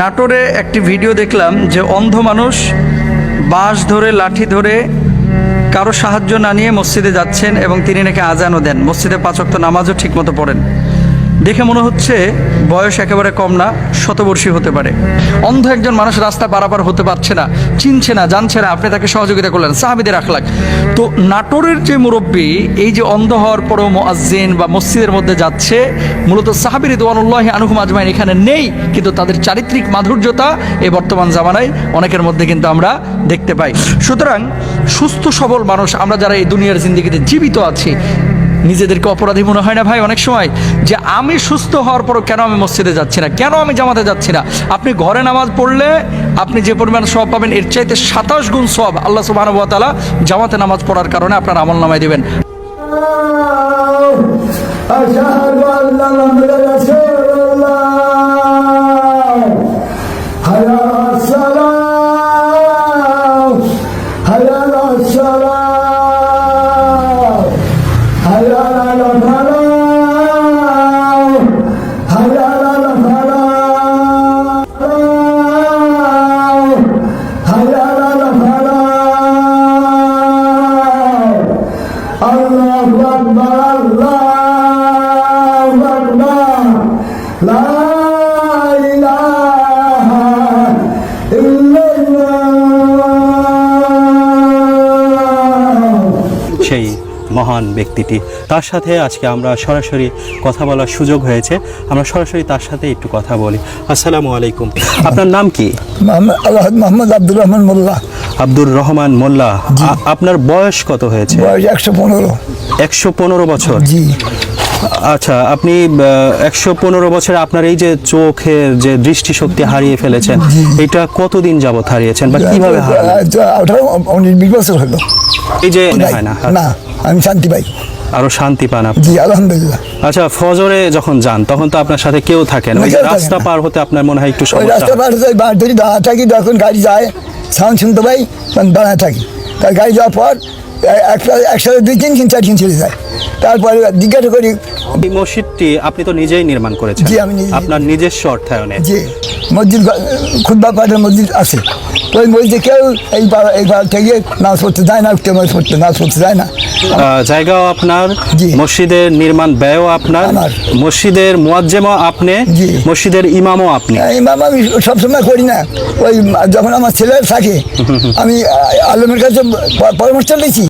নাটোরে একটি ভিডিও দেখলাম যে অন্ধ মানুষ বাঁশ ধরে, লাঠি ধরে কারও সাহায্য না নিয়ে মসজিদে যাচ্ছেন এবং তিনি নাকি আজানও দেন। মসজিদে পাঁচক্ত নামাজও ঠিকমতো পড়েন। দেখে মনে হচ্ছে বয়স একেবারে কম না, শতবর্ষী হতে পারে। অন্ধ একজন মানুষ রাস্তা পারাপার হতে পারছে না, চিনছে না, জানছে না, আপনি তাকে সহযোগিতা করলেন, সাহাবিদের আখলাক তো নাটোরের যে মুরব্বী, এই যে অন্ধ হওয়ার পরও মোয়াজ্জিন বা মসজিদের মধ্যে যাচ্ছে, মূলত সাহাবির দোয়ানুল্লাহ আনুহুম আজমাইন এখানে নেই, কিন্তু তাদের চারিত্রিক মাধুর্যতা এই বর্তমান জামানায় অনেকের মধ্যে কিন্তু আমরা দেখতে পাই। সুতরাং সুস্থ সবল মানুষ, আমরা যারা এই দুনিয়ার জিন্দিগিতে জীবিত আছি নিজেদেরকে অপরাধী মনে হয় না ভাই অনেক সময় যে আমি সুস্থ হওয়ার পরও কেন আমি মসজিদে যাচ্ছি না কেন আমি জামাতে যাচ্ছি না আপনি ঘরে নামাজ পড়লে আপনি যে পরিমাণ সব পাবেন এর চাইতে সাতাশ গুণ সব আল্লাহ সুবাহ তালা জামাতে নামাজ পড়ার কারণে আপনার আমল নামায় দেবেন أشهد সেই মহান ব্যক্তিটি। তার সাথে আজকে আমরা সরাসরি কথা বলার সুযোগ হয়েছে। আমরা সরাসরি তার সাথে একটু কথা বলি। আসসালামু আলাইকুম। আপনার নাম কি? মোহাম্মদ আব্দুর রহমান মোল্লা। আব্দুর রহমান মোল্লা। আপনার বয়স কত হয়েছে? বয়স একশো পনেরো। একশো পনেরো বছর? জি। আচ্ছা আপনি একশো পনেরো বছরে আপনার এই যে চোখের যে দৃষ্টিশক্তি হারিয়ে ফেলেছেন এটা কতদিন যাবত হারিয়েছেন বা কীভাবে বিশ বছর হলো। এই যে না না আমি শান্তি পাই। আরও শান্তি পান আপনি? জি আলহামদুলিল্লাহ। আচ্ছা ফজরে যখন যান তখন তো আপনার সাথে কেউ থাকে না রাস্তা পার হতে আপনার মনে হয় একটু ওই সমস্যা রাস্তা পার হতে ধরি দাঁড়া থাকি যখন গাড়ি যায় সাউন্ড শুনতে পাই তখন দাঁড়ায় থাকি। তার গাড়ি যাওয়ার পর একটা একসাথে দুই তিন তিন চার দিন চলে যায় তারপরে জিজ্ঞাসা করি এই মসজিদটি আপনি তো নিজেই নির্মাণ করেছেন জি, আমি। আপনার নিজস্ব অর্থায়নে যে মসজিদ খুদ্া পাঠের মসজিদ আছে তো ওই মসজিদে কেউ এই পাড়া- এই পাড়া থেকে নাচ পড়তে যায় না নামাজ পড়তে নাচ পড়তে যায় না জায়গাও আপনার জি। মসজিদের নির্মাণ ব্যয়ও আপনার আমার। মসজিদের মুয়াজ্জেমও আপনি জি। মসজিদের ইমামও আপনি এই মামা আমি সবসময় করি না ওই যখন আমার ছেলে থাকে আমি আলমের কাছে পরামর্শ নিয়েছি